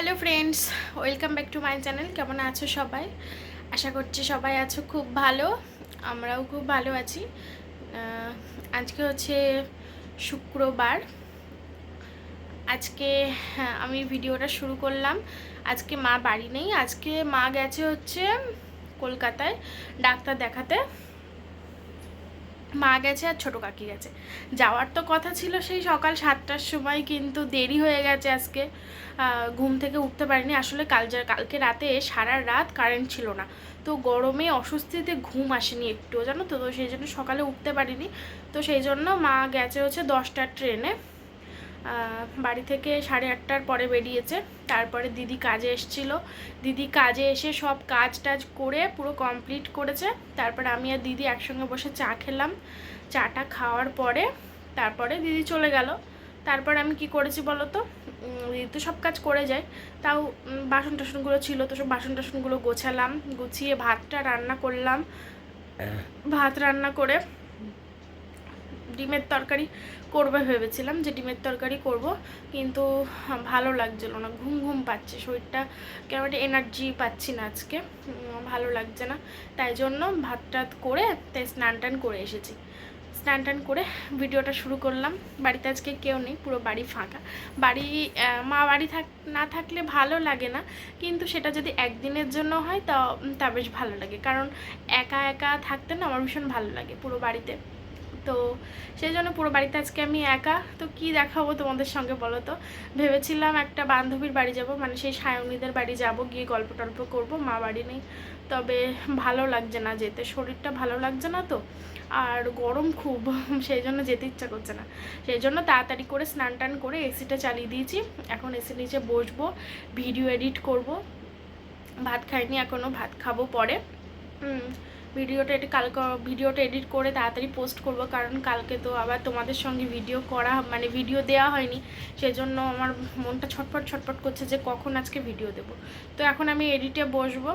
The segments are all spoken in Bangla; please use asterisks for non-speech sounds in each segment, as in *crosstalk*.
Hello friends welcome back to my channel. কেমন আছো সবাই? আশা করছি সবাই আছো খুব ভালো আমরাও খুব ভালো আছি। আজকে হচ্ছে শুক্রবার। আজকে হ্যাঁ, আমি ভিডিওটা শুরু করলাম। আজকে মা বাড়ি নেই আজকে মা গেছে হচ্ছে কলকাতায় ডাক্তার দেখাতে। মা গেছে আর ছোটো কাকি গেছে। যাওয়ার তো কথা ছিল সেই সকাল সাতটার সময়, কিন্তু দেরি হয়ে গেছে আজকে। ঘুম থেকে উঠতে পারিনি। আসলে কাল কালকে রাতে সারা রাত কারেন্ট ছিল না। তো গরমে অস্বস্তিতে ঘুম আসেনি একটুও, জানো তো? তো সেই জন্য সকালে উঠতে পারিনি। তো সেই জন্য মা গেছে হচ্ছে দশটার ট্রেনে বাড়ি থেকে সাড়ে আটটার পরে বেরিয়েছে। তারপরে দিদি কাজে এসেছিল। দিদি কাজে এসে সব কাজ টাজ করে পুরো কমপ্লিট করেছে। তারপরে আমি আর দিদি একসঙ্গে বসে চা খেলাম। চাটা খাওয়ার পরে তারপরে দিদি চলে গেল। তারপর আমি কি করেছি বলো তো? দিদি তো সব কাজ করে যায়। তাও বাসন টাসনগুলো ছিল তো সব বাসন টাসনগুলো গোছালাম গুছিয়ে ভাতটা রান্না করলাম। ভাত রান্না করে ডিমের তরকারি করবে ভেবেছিলাম যে ডিমের তরকারি করব, কিন্তু ভালো লাগছিল না, ঘুম ঘুম পাচ্ছে, শরীরটা কেমন একটা এনার্জি পাচ্ছি না আজকে ভালো লাগছে না, তাই জন্য ভাত টাত করে তাই স্নান টান করে এসেছি। স্নান টান করে ভিডিওটা শুরু করলাম, বাড়িতে আজকে কেউ নেই, পুরো বাড়ি ফাঁকা। বাড়ি মা বাড়ি থাক, না থাকলে ভালো লাগে না, কিন্তু সেটা যদি একদিনের জন্য হয়, তা তা বেশ ভালো লাগে, কারণ একা একা থাকতে না আমার ভীষণ ভালো লাগে পুরো বাড়িতে। তো সেই জন্য পুরো বাড়িতে আজকে আমি একা। তো কি দেখাবো তোমাদের সঙ্গে বলো তো? ভেবেছিলাম একটা বান্ধবীর বাড়ি যাব মানে সেই সায়নীদের বাড়ি যাব, গিয়ে গল্প টল্প করব, মা বাড়ি নেই। তবে ভালো লাগছে না যেতে, শরীরটা ভালো লাগছে না তো, আর গরম খুব, *laughs* সেই জন্য যেতে ইচ্ছা করছে না। সেই জন্য তাড়াতাড়ি করে স্নান টান করে এসিটা চালিয়ে দিয়েছি। এখন এসি নিচে বসবো, ভিডিও এডিট করব, ভাত খাইনি এখনও ভাত খাব পরে। ভিডিওটা এটি কালকে ভিডিওটা এডিট করে তাড়াতাড়ি পোস্ট করব, কারণ কালকে তো আবার তোমাদের সঙ্গে ভিডিও করা মানে ভিডিও দেওয়া হয়নি। সেজন্য আমার মনটা ছটফট ছটফট করছে যে কখন আজকে ভিডিও দেব। তো এখন আমি এডিটে বসবো।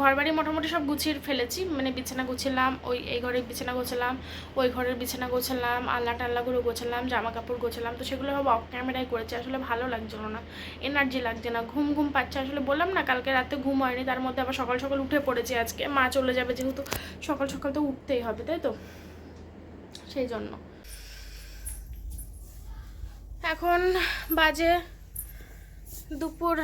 ঘর বাড়ি মোটামুটি সব গুছিয়ে ফেলেছি। মানে বিছানা গুছালাম, ওই, এই ঘরের বিছানা গোছালাম, ওই ঘরের বিছানা গোছালাম আল্লা টাল্লাগুলো গোছালাম, জামা কাপড় গোছালাম। তো সেগুলো সব অফ ক্যামেরায় করেছি, আসলে ভালো লাগছিল না এনার্জি লাগছে না। ঘুম ঘুম পাচ্ছে, আসলে বললাম না কালকে রাতে ঘুম হয়নি, তার মধ্যে আবার সকাল সকাল উঠে পড়েছি আজকে, মা চলে যাবে যেহেতু সকাল সকাল তো উঠতেই হবে, তাই তো? সেই জন্য। এখন বাজে দুপুর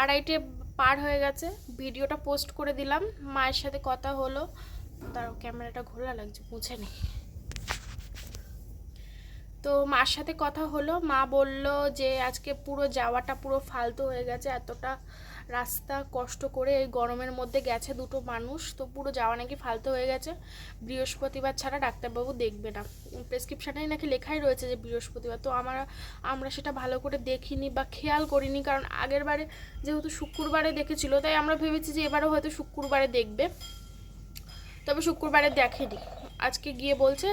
আড়াইটে পার হয়ে গেছে। ভিডিওটা পোস্ট করে দিলাম। মায়ের সাথে কথা হলো। তার ক্যামেরাটা ঘোরা লাগছে বুঝে নেই। তো মার সাথে কথা হলো। মা বলল যে, আজকে পুরো যাওয়াটা পুরো ফালতু হয়ে গেছে। এতটা রাস্তা কষ্ট করে এই গরমের মধ্যে গেছে দুটো মানুষ, তো পুরো যাওয়া নাকি ফালতু হয়ে গেছে। বৃহস্পতিবার ছাড়া ডাক্তারবাবু দেখবে না। প্রেসক্রিপশানেই নাকি লেখাই রয়েছে যে, বৃহস্পতিবার। তো আমরা আমরা সেটা ভালো করে দেখিনি বা খেয়াল করিনি, কারণ আগের বারে যেহেতু শুক্রবারে দেখেছিল, তাই আমরা ভেবেছি যে, এবারও হয়তো শুক্রবারে দেখবে। তবে শুক্রবারে দেখেনি। আজকে গিয়ে বলছে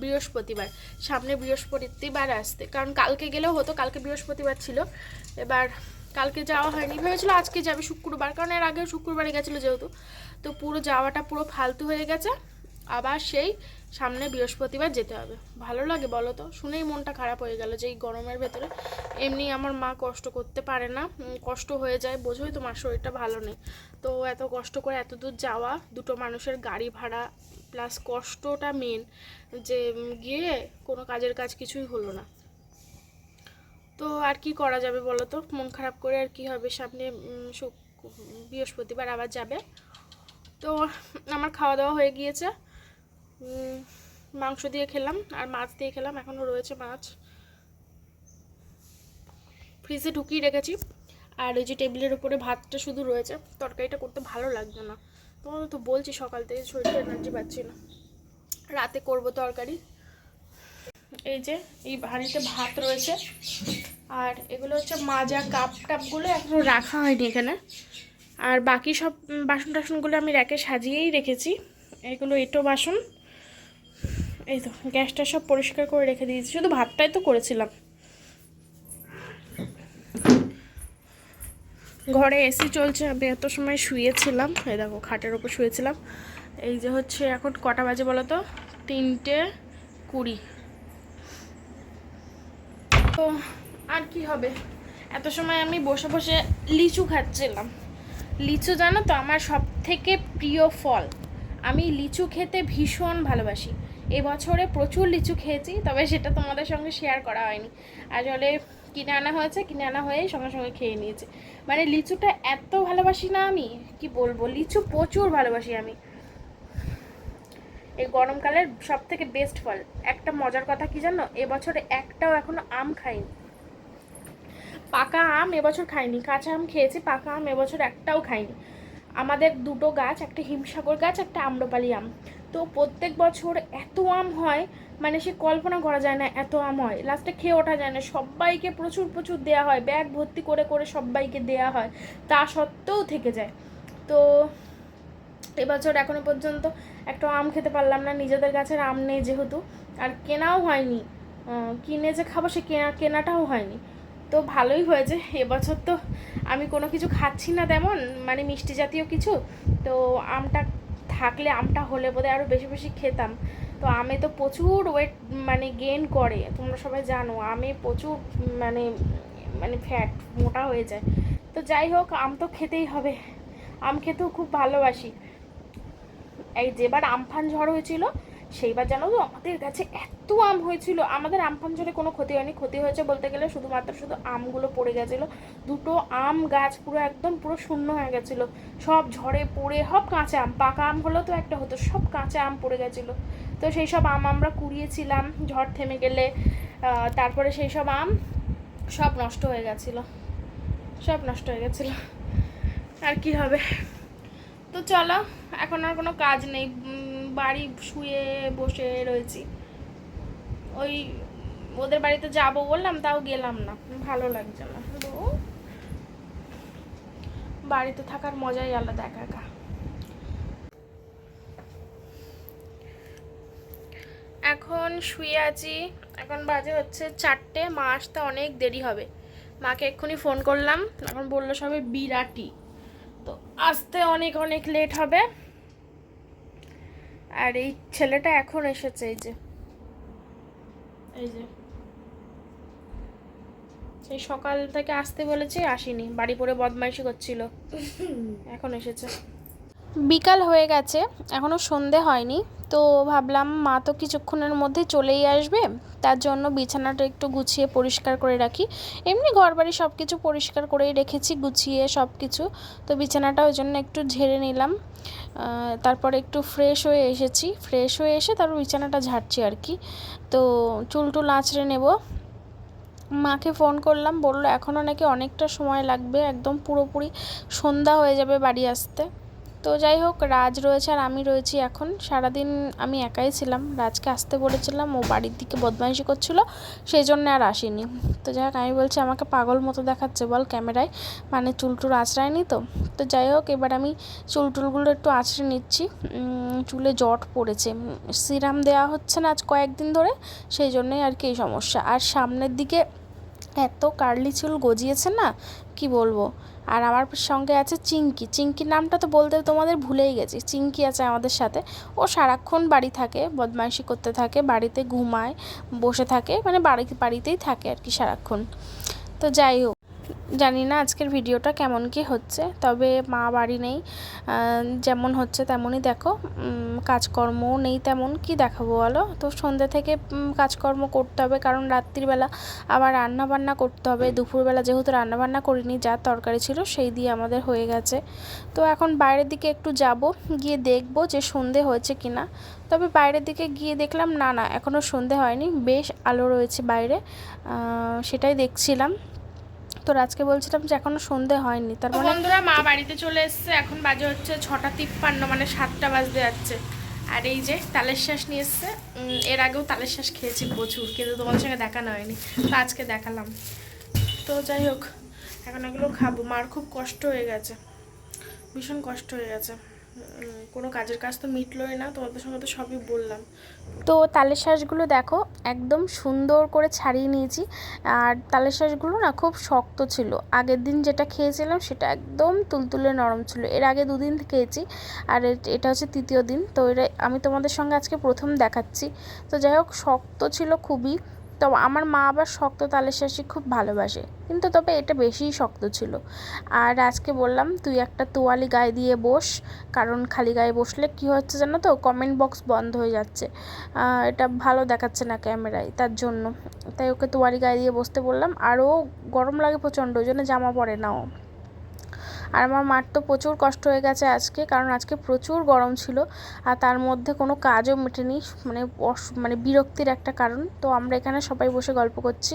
বৃহস্পতিবার, সামনে বৃহস্পতিবার আসতে। কারণ কালকে গেলেও হতো, কালকে বৃহস্পতিবার ছিল। এবার কালকে যাওয়া হয়নি। ভেবেছিল আজকে যাবে শুক্রবার, কারণ এর আগে শুক্রবারে গেছিল যেহেতু। তো পুরো যাওয়াটা পুরো ফালতু হয়ে গেছে। আবার সেই সামনে বৃহস্পতিবার যেতে হবে। ভালো লাগে বলো তো? শুনেই মনটা খারাপ হয়ে গেল যে এই গরমের ভেতরে। এমনি আমার মা কষ্ট করতে পারে না। কষ্ট হয়ে যায়। বোঝোই তো মার শরীরটা ভালো নেই। তো এত কষ্ট করে এত দূর যাওয়া, দুটো মানুষের গাড়ি ভাড়া প্লাস কষ্টটা মেন যে গিয়ে কোনো কাজের কাজ কিছুই হলো না। তো আর কি করা যাবে বলো তো? মন খারাপ করে আর কি হবে? সামনে বৃহস্পতিবার আবার যাবে। তো আমার খাওয়া দাওয়া হয়ে গিয়েছে। মাংস দিয়ে খেলাম আর মাছ দিয়ে খেলাম। এখনও রয়েছে মাছ। ফ্রিজে ঢুকিয়ে রেখেছি। আর ওই যে টেবিলের উপরে ভাতটা শুধু রয়েছে। তরকারিটা করতে ভালো লাগছে না। তোমার তো বলছি সকাল থেকে শরীরটা এনার্জি পাচ্ছি না। রাতে করব তরকারি। এই যে, এই হাঁড়িতে ভাত রয়েছে। আর এগুলো হচ্ছে মাজা কাপ টাপগুলো এখনও রাখা হয়নি এখানে। আর বাকি সব বাসন টাসনগুলো আমি র্যাকে সাজিয়েই রেখেছি। এগুলো এটো বাসন। এই তো, গ্যাসটা সব পরিষ্কার করে রেখে দিয়েছি। শুধু ভাতটাই তো করেছিলাম। ঘরে এসি চলছে, আমি এত সময় শুয়েছিলাম। এই দেখো, খাটের ওপর শুয়েছিলাম। এই যে হচ্ছে, এখন কটা বাজে বলো তো? তিনটে কুড়ি। তো আর কি হবে? এত সময় আমি বসে বসে লিচু খাচ্ছিলাম। লিচু জানো তো আমার সব থেকে প্রিয় ফল। আমি লিচু খেতে ভীষণ ভালোবাসি। এবছরে প্রচুর লিচু খেয়েছি, তবে সেটা তোমাদের সঙ্গে শেয়ার করা হয়নি। আসলে কিনে আনা হয়েছে, কিনে আনা হয়ে সঙ্গে সঙ্গে খেয়ে নিয়েছি। মানে লিচুটা এত ভালোবাসি না আমি, কি বলব? লিচু প্রচুর ভালোবাসি আমি। এই গরমকালের সব থেকে বেস্ট ফল। একটা মজার কথা কি জানো? এবছরে একটাও এখনও আম খাইনি। পাকা আম এবছর খাইনি। কাঁচা আম খেয়েছি, পাকা আম এবছর একটাও খাইনি। আমাদের দুটো গাছ, একটা হিমসাগর গাছ, একটা আম্রপালি আম। তো প্রত্যেক বছর এত আম হয় মানে সে কল্পনা করা যায় না, এত আম হয় লাস্টে খেয়ে ওঠা যায় না। সবাইকে প্রচুর প্রচুর দেয়া হয়। ব্যাগ ভর্তি করে করে সবাইকে দেয়া হয়। তা সত্ত্বেও থেকে যায়। তো এবছর এখনও পর্যন্ত একটা আম খেতে পারলাম না। নিজেদের গাছের আম নেই যেহেতু। আর কেনাও হয়নি। কিনে যে খাব সে কেনা, কেনাটাও হয়নি। তো ভালোই হয়েছে। এবছর তো আমি কোনো কিছু খাচ্ছি না তেমন। মানে মিষ্টি জাতীয় কিছু। তো আমটা থাকলে আমটা হলে বোধহয় আরও বেশি বেশি খেতাম। তো আমে তো প্রচুর ওয়েট মানে গেন করে, তোমরা সবাই জানো, আমে প্রচুর মানে মানে ফ্যাট মোটা হয়ে যায়। তো যাই হোক, আম তো খেতেই হবে, আম খেতেও খুব ভালোবাসি। এই যেবার আমফান ঝড় হয়েছিল সেইবার জানো তো, আমাদের কাছে এত আম হয়েছিল। আমাদের আমফান ঝড়ে কোনো ক্ষতি হয়নি। ক্ষতি হয়েছে বলতে গেলে শুধুমাত্র শুধু আমগুলো পড়ে গেছিল। দুটো আম গাছ পুরো একদম পুরো শূন্য হয়ে গেছিল। সব ঝড়ে পড়ে, সব কাঁচা আম। পাকা আম হলেও তো একটা হতো, সব কাঁচা আম পড়ে গেছিল। তো সেই সব আম আমরা কুড়িয়েছিলাম ঝড় থেমে গেলে। তারপরে সেই সব আম সব নষ্ট হয়ে গেছিল। সব নষ্ট হয়ে গেছিল। আর কি হবে? তো চলো, এখন আর কোনো কাজ নেই। বাড়ি শুয়ে বসে রয়েছি। ওই ওদের বাড়িতে যাব বললাম, তাও গেলাম না। ভালো লাগছে না। বাড়িতে থাকার মজাই আলাদা একা একা। এখন শুয়ে আছি। এখন বাজে হচ্ছে চারটে, মা আসতে অনেক দেরি হবে। মাকে এক্ষুনি ফোন করলাম। এখন বলল সবে বিরাটি। তো আসতে অনেক অনেক লেট হবে। আর এই ছেলেটা এখন এসেছে, এই যে। এই যে। সেই সকাল থেকে আসতে বলেছি, আসিনি। বাড়ি পরে বদমাইশি করছিল। এখন এসেছে। বিকাল হয়ে গেছে এখনও সন্ধে হয়নি, তো ভাবলাম মা তো কিছুক্ষণের মধ্যে চলেই আসবে, তার জন্য বিছানাটা একটু গুছিয়ে পরিষ্কার করে রাখি। এমনি ঘর বাড়ি সব কিছু পরিষ্কার করেই রেখেছি, গুছিয়ে সব কিছু তো বিছানাটা ওই জন্য একটু ঝেড়ে নিলাম। তারপরে একটু ফ্রেশ হয়ে এসেছি ফ্রেশ হয়ে এসে তারপর বিছানাটা ঝাড়ছি আর কি। তো চুল টুল আঁচড়ে নেব। মাকে ফোন করলাম, বলল এখনও নাকি অনেকটা সময় লাগবে, একদম পুরোপুরি সন্ধ্যা হয়ে যাবে বাড়ি আসতে। তো যাই হোক, রাজ রয়েছে আর আমি রয়েছি এখন। সারাদিন আমি একাই ছিলাম। রাজকে আসতে বলেছিলাম, ও বাড়ির দিকে বদমাইশি করছিল সেই জন্য আর আসেনি। তো যাই হোক, আমি বলছি, আমাকে পাগল মতো দেখাচ্ছে, বল ক্যামেরায়। মানে চুল টুল আঁচড়ায়নি তো। তো যাই হোক, এবার আমি চুল টুলগুলো একটু আঁচড়ে নিচ্ছি। চুলে জট পড়েছে। সিরাম দেওয়া হচ্ছে না আজ কয়েকদিন ধরে, সেই জন্যই আর কি এই সমস্যা। আর সামনের দিকে এত কার্লি চুল গজিয়েছে না কি বলব? আর আমার সঙ্গে আছে চিঙ্কি চিঙ্কির নামটা তো বলতে তোমাদের ভুলেই গেছি। চিঙ্কি আছে আমাদের সাথে। ও সারাক্ষণ বাড়ি থাকে, বদমাইশি করতে থাকে, বাড়িতে ঘুমায়, বসে থাকে মানে বাড়ি বাড়িতেই থাকে আর কি সারাক্ষণ। তো যাই হোক জানি না আজকের ভিডিওটা কেমন কি হচ্ছে তবে মা বাড়ি নেই যেমন হচ্ছে তেমনই দেখো উম, কাজকর্মও নেই তেমন কি দেখাবো বলো? তো সন্ধ্যা থেকে কাজকর্ম করতে হবে কারণ রাত্রিবেলা আবার রান্না বান্না করতে হবে দুপুরবেলা যেহেতু রান্না বান্না করিনি যা তরকারি ছিল সেই দিয়ে আমাদের হয়ে গেছে। তো এখন বাইরের দিকে একটু যাব গিয়ে দেখব যে সন্ধে হয়েছে কিনা। তবে বাইরের দিকে গিয়ে দেখলাম না না এখনও সন্ধে হয়নি বেশ আলো রয়েছে বাইরে সেটাই দেখছিলাম। তো আজকে বলছিলাম যে এখনও সন্ধে হয়নি তার মানে বন্ধুরা, মা বাড়িতে চলে এসেছে, এখন বাজে হচ্ছে ছটা তিপ্পান্ন মানে সাতটা বাজতে যাচ্ছে। আর এই যে তালের শ্বাস নিয়ে এসছে এর আগেও তালের শ্বাস খেয়েছি প্রচুর, কিন্তু তোমার সঙ্গে দেখানো হয়নি, তো আজকে দেখালাম। তো যাই হোক, এখন এগুলো খাব, মার খুব কষ্ট হয়ে গেছে, ভীষণ কষ্ট হয়ে গেছে। কোনো কাজের কাজ তো মিটলোই না, তোমাদের সঙ্গে তো সবই বললাম। তো তালের শ্বাসগুলো দেখো, একদম সুন্দর করে ছাড়িয়ে নিয়েছি। আর তালের শ্বাসগুলো না খুব শক্ত ছিল। আগের দিন যেটা খেয়েছিলাম সেটা একদম তুলতুলে নরম ছিল। এর আগে দুদিন খেয়েছি, আর এটা হচ্ছে তৃতীয় দিন। তো এটা আমি তোমাদের সঙ্গে আজকে প্রথম দেখাচ্ছি। তো যাই হোক, শক্ত ছিল খুবই। তো আমার মা আবার শক্ত তালের শাঁসি খুব ভালোবাসে। কিন্তু তবে এটা বেশিই শক্ত ছিল। আর আজকে বললাম, তুই একটা তোয়ালি গায়ে দিয়ে বস, কারণ খালি গায়ে বসলে কি হচ্ছে জানো তো? কমেন্ট বক্স বন্ধ হয়ে যাচ্ছে। এটা ভালো দেখাচ্ছে না ক্যামেরায় তার জন্য। তাই ওকে তোয়ালি গায়ে দিয়ে বসতে বললাম। আরও গরম লাগে প্রচণ্ড, ওই জন্য জামা পরে নাও আর আমার মার তো প্রচুর কষ্ট হয়ে গেছে আজকে, কারণ আজকে প্রচুর গরম ছিল আর তার মধ্যে কোনো কাজও মেটেনি মানে মানে বিরক্তির একটা কারণ। তো আমরা এখানে সবাই বসে গল্প করছি।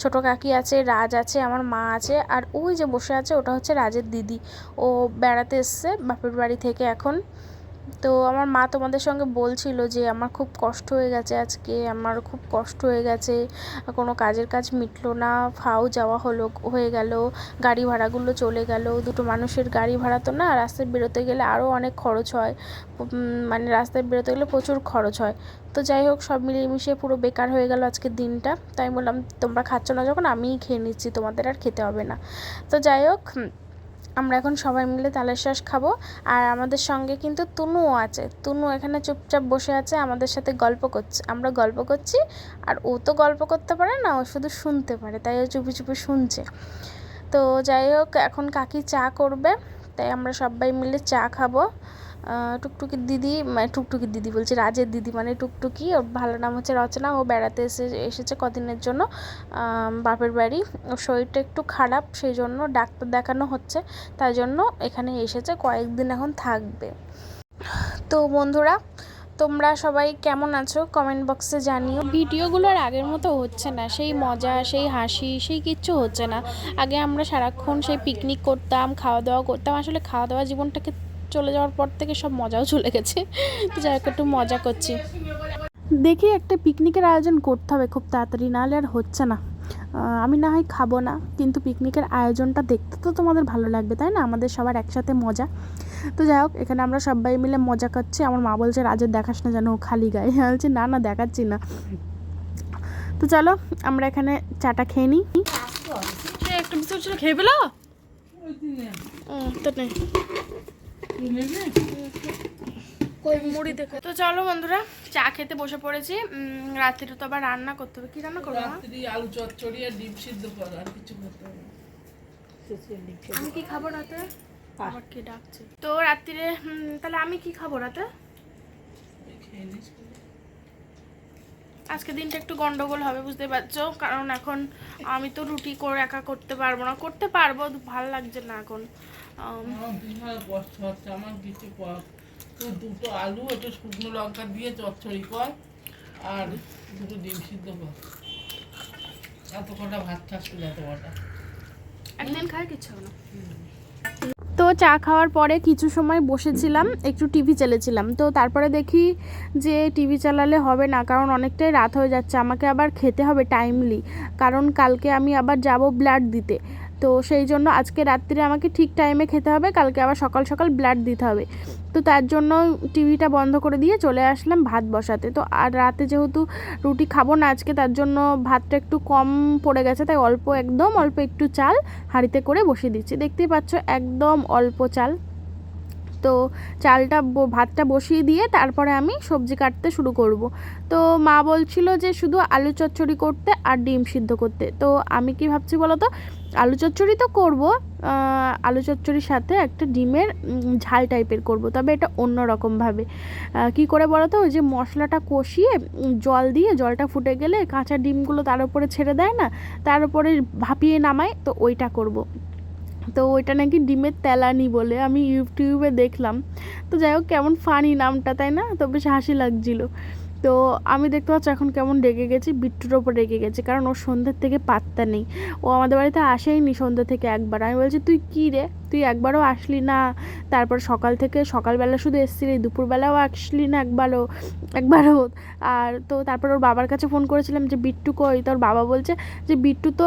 ছোট কাকি আছে, রাজ আছে, আমার মা আছে, আর ওই যে বসে আছে ওটা হচ্ছে রাজের দিদি। ও বেড়াতে এসছে বাপের বাড়ি থেকে এখন। তো আমার মা তোমাদের সঙ্গে বলছিল যে আমার খুব কষ্ট হয়ে গেছে আজকে, আমার খুব কষ্ট হয়ে গেছে, কোনো কাজের কাজ মিটলো না, ফাও যাওয়া হলো, হয়ে গেল, গাড়ি ভাড়াগুলো চলে গেল, দুটো মানুষের গাড়ি ভাড়া তো না, রাস্তায় বেরোতে গেলে আরও অনেক খরচ হয় মানে রাস্তায় বেরোতে গেলে প্রচুর খরচ হয়। তো যাই হোক, সব মিলিয়ে মিশিয়ে পুরো বেকার হয়ে গেল আজকের দিনটা, তাই বললাম, তোমরা খাচ্ছ না যখন, আমিই খেয়ে নিচ্ছি, তোমাদের আর খেতে হবে না। তো যাই হোক আমরা এখন সবাই মিলে তালের শ্বাস খাব। আর আমাদের সঙ্গে কিন্তু তুনুও আছে। তুনু এখানে চুপচাপ বসে আছে, আমাদের সাথে গল্প করছে। আমরা গল্প করছি, আর ও তো গল্প করতে পারে না, ও শুধু শুনতে পারে, তাই ও চুপি চুপি শুনছে। তো যাই হোক, এখন কাকি চা করবে, তাই আমরা সবাই মিলে চা খাব। টুকটুকির দিদি মানে টুকটুকির দিদি বলছি, রাজের দিদি মানে টুকটুকি। ওর ভালো নাম হচ্ছে রচনা। ও বেড়াতে এসে, এসেছে কদিনের জন্য। বাপের বাড়ি। ওর শরীরটা একটু খারাপ সেই জন্য ডাক্তার দেখানো হচ্ছে। তাই জন্য এখানে এসেছে। কয়েকদিন এখন থাকবে। তো বন্ধুরা, তোমরা সবাই কেমন আছো? কমেন্ট বক্সে জানিও। ভিডিওগুলো আর আগের মতো হচ্ছে না। সেই মজা, সেই হাসি, সেই কিচ্ছু হচ্ছে না। আগে আমরা সারাক্ষণ সেই পিকনিক করতাম, খাওয়া দাওয়া করতাম। আসলে খাওয়া দাওয়া জীবনটাকে চলে যাওয়ার পর থেকে সব মজাও চলে গেছে। তো যাই হোক একটু মজা করছি। দেখি একটা পিকনিকের আয়োজন করতে হবে খুব তাড়াতাড়ি নাহলে আর হচ্ছে না। আমি না হয় খাব না কিন্তু পিকনিকের আয়োজনটা দেখতে তো তোমাদের ভালো লাগবে তাই না? আমাদের সবার একসাথে মজা। তো যাই হোক এখানে আমরা সবাই মিলে মজা করছি। আমার মা বলছে রাজের দেখাস না যেন ও খালি গায়ে। বলছি না না দেখাচ্ছি না। তো চলো আমরা এখানে চাটা খেয়ে নিই। একটা বিস্কুট খেয়ে পেল? তো নেই তো চলো বন্ধুরা চা খেতে বসে পড়েছি। উম, রাত্রিরে তো আবার রান্না করতে হবে। কি রান্না করব আলু চচ্চড়ি আর ডিম সিদ্ধ কর আর কিছু করতে হবে আমি কি খাব রাতে? আবার কি ডাকছে? তো রাত্রিরে তাহলে আমি কি খাব রাতে? আজকে দিনটা একটু গন্ডগোল হবে বুঝতে পারছ? কারণ এখন আমি তো রুটি করে একা করতে পারব না। করতে পারব ভালো লাগছে না এখন। আমার কষ্ট হচ্ছে আমার কিছু তুই দুটো আলু একটু শুকনো লঙ্কা দিয়ে চচ্চড়ি কর আর দুটো ডিম সিদ্ধ কর। এত কটা ভাত এত কটা। একদিন খাই হবে না। তো চা খাওয়ার পরে কিছু সময় বসেছিলাম একটু টিভি চালিয়েছিলাম। তো তারপরে দেখি যে টিভি চালালে হবে না কারণ অনেকটাই রাত হয়ে যাচ্ছে। আমাকে আবার খেতে হবে টাইমলি কারণ কালকে আমি আবার যাব ব্লাড দিতে। তো সেই জন্য আজকে রাত্রিরে আমাকে ঠিক টাইমে খেতে হবে, কালকে আবার সকাল সকাল ব্লাড দিতে হবে। তো তার জন্য টিভিটা বন্ধ করে দিয়ে চলে আসলাম ভাত বসাতে। তো আর রাতে যেহেতু রুটি খাব না আজকে, তার জন্য ভাতটা একটু কম পড়ে গেছে, তাই অল্প একদম, অল্প একটু চাল হাঁড়িতে করে বসিয়ে দিচ্ছি। দেখতেই পাচ্ছ একদম অল্প চাল। তো চালটা ভাতটা বসিয়ে দিয়ে তারপরে আমি সবজি কাটতে শুরু করব। তো মা বলছিল যে শুধু আলু চচ্চড়ি করতে আর ডিম সিদ্ধ করতে। তো আমি কি ভাবছি বলো তো আলু চচ্চড়ি তো করব আলু চচ্চড়ির সাথে একটা ডিমের ঝাল টাইপের করব, তবে এটা অন্য রকমভাবে। কী করে বলো তো, ওই যে মশলাটা কষিয়ে জল দিয়ে, জলটা ফুটে গেলে কাঁচা ডিমগুলো তার উপরে ছেড়ে দেয় না, তার উপরে ভাপিয়ে নামায়, তো ওইটা করব। তো ওইটা নাকি ডিমের তেলানি বলে, আমি ইউটিউবে দেখলাম। তো যাই হোক, কেমন ফানি নামটা, তাই না? তো বেশ হাসি লাগছিল। তো আমি দেখতে পাচ্ছি এখন কেমন রেগে গেছি, বিট্টুর ওপর রেগে গেছি, কারণ ওর সন্ধ্যের থেকে পাত্তা নেই। ও আমাদের বাড়িতে আসেইনি সন্ধ্যে থেকে একবার। আমি বলছি, তুই কী রে? তুই একবারও আসলি না? তারপর সকাল থেকে সকালবেলা শুধু এসছিলি, দুপুরবেলাও আসলি না একবারও একবারও? আর তো তারপর ওর বাবার কাছে ফোন করেছিলাম যে, বিট্টু কই? তো ওর বাবা বলছে যে, বিট্টু তো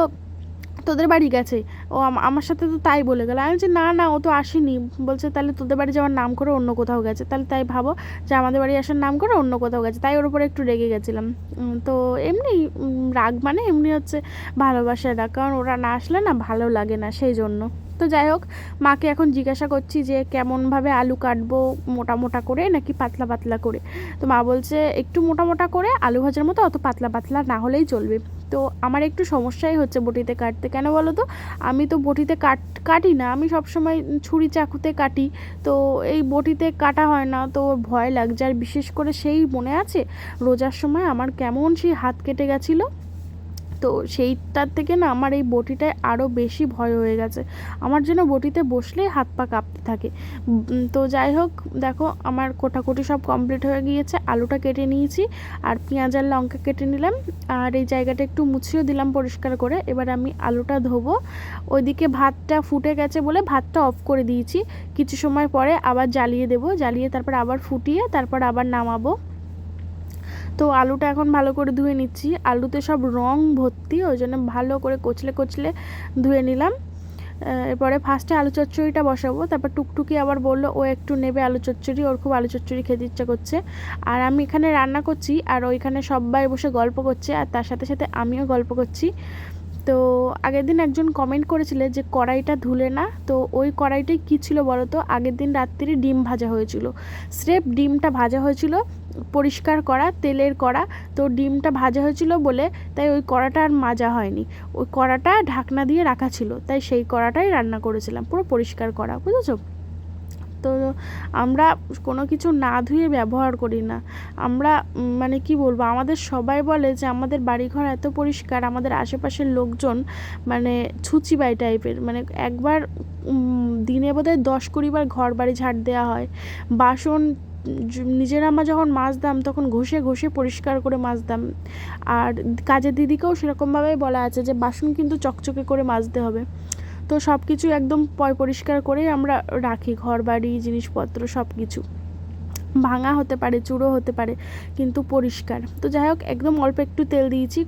তোদের বাড়ি গেছে। ও আমার সাথে তো তাই বলে গেল। আমি বলছি, না না, ও তো আসেনি। বলছে, তাহলে তোদের বাড়ি যাওয়ার নাম করে অন্য কোথাও গেছে। তাহলে তাই ভাবো যে আমাদের বাড়ি আসার নাম করে অন্য কোথাও গেছে। তাই ওর উপরে একটু রেগে গেছিলাম। তো এমনি রাগ মানে এমনি হচ্ছে ভালোবাসার রাগ কারণ ওরা না আসলে না ভালো লাগে না, সেই জন্য। তো যাই হোক, মাকে এখন জিজ্ঞাসা করছি যে কেমনভাবে আলু কাটবো মোটা মোটা করে নাকি পাতলা পাতলা করে? তো মা বলছে, একটু মোটা মোটা করে আলু ভাজার মতো অত পাতলা পাতলা না হলেই চলবে। তো আমার একটু সমস্যাই হচ্ছে বটিতে কাটতে। কেন বলো তো? আমি তো বটিতে কাট, কাটি না, আমি সবসময় ছুরি চাকুতে কাটি। তো এই বটিতে কাটা হয় না, তো ভয় লাগছে। আর বিশেষ করে সেই মনে আছে? রোজার সময় আমার কেমন সেই হাত কেটে গেছিল? তো সেইটার থেকে না আমার এই বটিটায় আরও বেশি ভয় হয়ে গেছে। আমার যেন বটিতে বসলেই হাত পা কাঁপতে থাকে। তো যাই হোক, দেখো আমার কোটাকুটি সব কমপ্লিট হয়ে গিয়েছে, আলুটা কেটে নিয়েছি, আর পেঁয়াজ আর লঙ্কা কেটে নিলাম, আর এই জায়গাটা একটু মুছিয়েও দিলাম পরিষ্কার করে। এবার আমি আলুটা ধোবো। ওইদিকে ভাতটা ফুটে গেছে বলে ভাতটা অফ করে দিয়েছি। কিছু সময় পরে আবার জ্বালিয়ে দেবো। জ্বালিয়ে তারপর আবার ফুটিয়ে তারপর আবার নামাবো। তো আলুটা এখন ভালো করে ধুয়ে নিচ্ছি। আলুতে সব রং ভর্তি, ওই জন্য ভালো করে কচলে কচলে ধুয়ে নিলাম। এরপরে ফার্স্টে আলু চচ্চড়িটা বসাবো। তারপর টুকটুকি আবার বলল, ও একটু নেবে আলু চচ্চড়ি, ওর খুব আলু চচ্চড়ি খেতে ইচ্ছা করছে। আর আমি এখানে রান্না করছি, আর ওইখানে সবাই বসে গল্প করছে, আর তার সাথে সাথে আমিও গল্প করছি। তো আগের দিন একজন কমেন্ট করেছিলে যে কড়াইটা ধুলে না, তো ওই কড়াইটাই কী ছিল বলো তো আগের দিন রাত্রি ডিম ভাজা হয়েছিল। স্রেফ ডিমটা ভাজা হয়েছিল পরিষ্কার করা, তেলের কড়া। তো ডিমটা ভাজা হয়েছিল বলে তাই ওই কড়াটা আর মাজা হয়নি। ওই কড়াটা ঢাকনা দিয়ে রাখা ছিল, তাই সেই কড়াটাই রান্না করেছিলাম, পুরো পরিষ্কার করা, বুঝেছ? তো আমরা কোনো কিছু না ধুয়ে ব্যবহার করি না। আমরা মানে কি বলব, আমাদের সবাই বলে যে আমাদের বাড়িঘর এত পরিষ্কার, আমাদের আশেপাশের লোকজন মানে ছুচিবাই টাইপের মানে একবার দিনে বোধহয় দশ কুড়িবার ঘর বাড়ি ঝাড় দেওয়া হয়। বাসন নিজেরা আমরা যখন মাজতাম তখন ঘষে ঘষে পরিষ্কার করে মাজতাম আর কাজের দিদিকেও সেরকমভাবেই বলা আছে যে, বাসন কিন্তু চকচকে করে মাজতে হবে। তো সব কিছু একদম পরিষ্কার করেই আমরা রাখি ঘর বাড়ি জিনিসপত্র সব কিছু ভাঙা হতে পারে চুড়ো হতে পারে, কিন্তু পরিষ্কার। তো যাই হোক, একদম অল্প একটু তেল দিয়েছি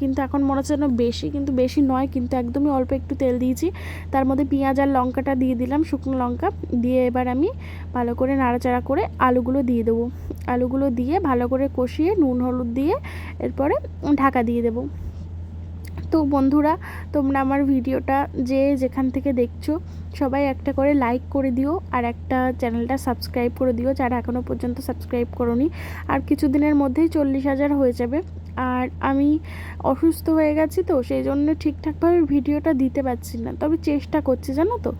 কিন্তু এখন মনে হচ্ছে যেন বেশি, কিন্তু বেশি নয়, কিন্তু একদমই অল্প একটু তেল দিয়েছি। তার মধ্যে পেঁয়াজ আর লঙ্কাটা দিয়ে দিলাম, শুকনো লঙ্কা। দিয়ে এবার আমি ভালো করে নাড়াচাড়া করে আলুগুলো দিয়ে দেবো। আলুগুলো দিয়ে ভালো করে কষিয়ে, নুন, হলুদ দিয়ে এরপরে ঢাকা দিয়ে দেবো। তো বন্ধুরা, তোমরা আমার ভিডিওটা যে যেখান থেকে দেখছ, সবাই একটা করে লাইক করে দিও আর একটা চ্যানেলটা সাবস্ক্রাইব করে দিও যারা এখনও পর্যন্ত সাবস্ক্রাইব করনি। আর কিছুদিনের মধ্যেই চল্লিশ হাজার হয়ে যাবে। আর আমি অসুস্থ হয়ে গেছি তো, সেই জন্য ঠিকঠাকভাবে ভিডিওটা দিতে পারছি না। তবে চেষ্টা করছি, জানো তো।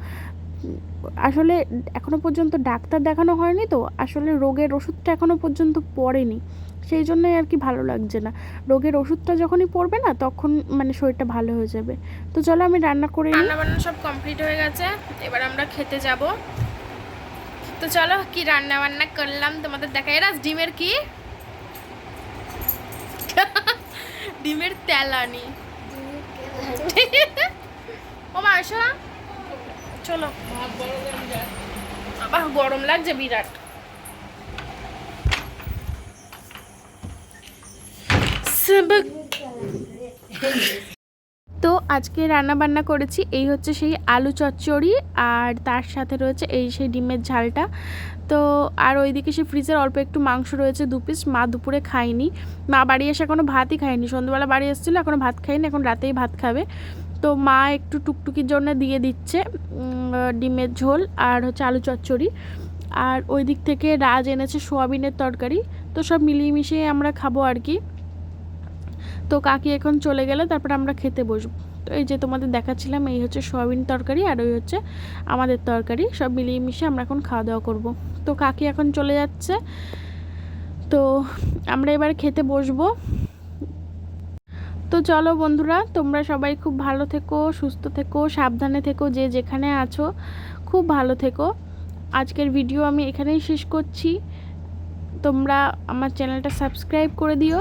আসলে এখনও পর্যন্ত ডাক্তার দেখানো হয়নি তো, আসলে রোগের ওষুধটা এখনও পর্যন্ত পড়েনি। সেই জন্যই আর কি ভালো লাগছে না। রোগের ওষুধটা যখনই পড়বে না, তখন মানে শরীরটা ভালো হয়ে যাবে। তো চলো আমি রান্না করে রান্না বান্না সব কমপ্লিট হয়ে গেছে। এবার আমরা খেতে যাব। তো চলো কি রান্না বান্না করলাম তোমাদের দেখা রাজ ডিমের কি? *laughs* ডিমের তেলানি। ও মা চলো। বড় গরম লাগছে বিরাট। তো আজকে রান্না বান্না করেছি, এই হচ্ছে সেই আলু চচ্চড়ি আর তার সাথে রয়েছে এই সেই ডিমের ঝালটা। তো আর ওইদিকে সে ফ্রিজের অল্প একটু মাংস রয়েছে দু পিস, মা দুপুরে খায়নি। মা বাড়ি এসে এখনও ভাতই খায়নি, সন্ধ্যাবেলা বাড়ি এসেছিল এখনও ভাত খায়নি, এখন রাতেই ভাত খাবে। তো মা একটু টুকটুকির জন্য দিয়ে দিচ্ছে ডিমের ঝোল আর হচ্ছে আলু চচ্চড়ি। আর ওই দিক থেকে রাজ এনেছে সোয়াবিনের তরকারি, তো সব মিলিয়ে মিশিয়ে আমরা খাব আর কি। তো কাকি এখন চলে গেলে, তারপর আমরা খেতে বসবো। তো এই যে তোমাদের দেখাচ্ছিলাম, এই হচ্ছে সয়াবিন তরকারি আর ওই হচ্ছে আমাদের তরকারি, সব মিলিয়ে মিশিয়ে আমরা এখন খাওয়া দাওয়া করব। তো কাকি এখন চলে যাচ্ছে। তো আমরা এবার খেতে বসবো। তো চলো বন্ধুরা, তোমরা সবাই খুব ভালো থেকো, সুস্থ থেকো, সাবধানে থেকো, যে যেখানে আছো, খুব ভালো থেকো। আজকের ভিডিও আমি এখানেই শেষ করছি। তোমরা আমার চ্যানেলটা সাবস্ক্রাইব করে দিও।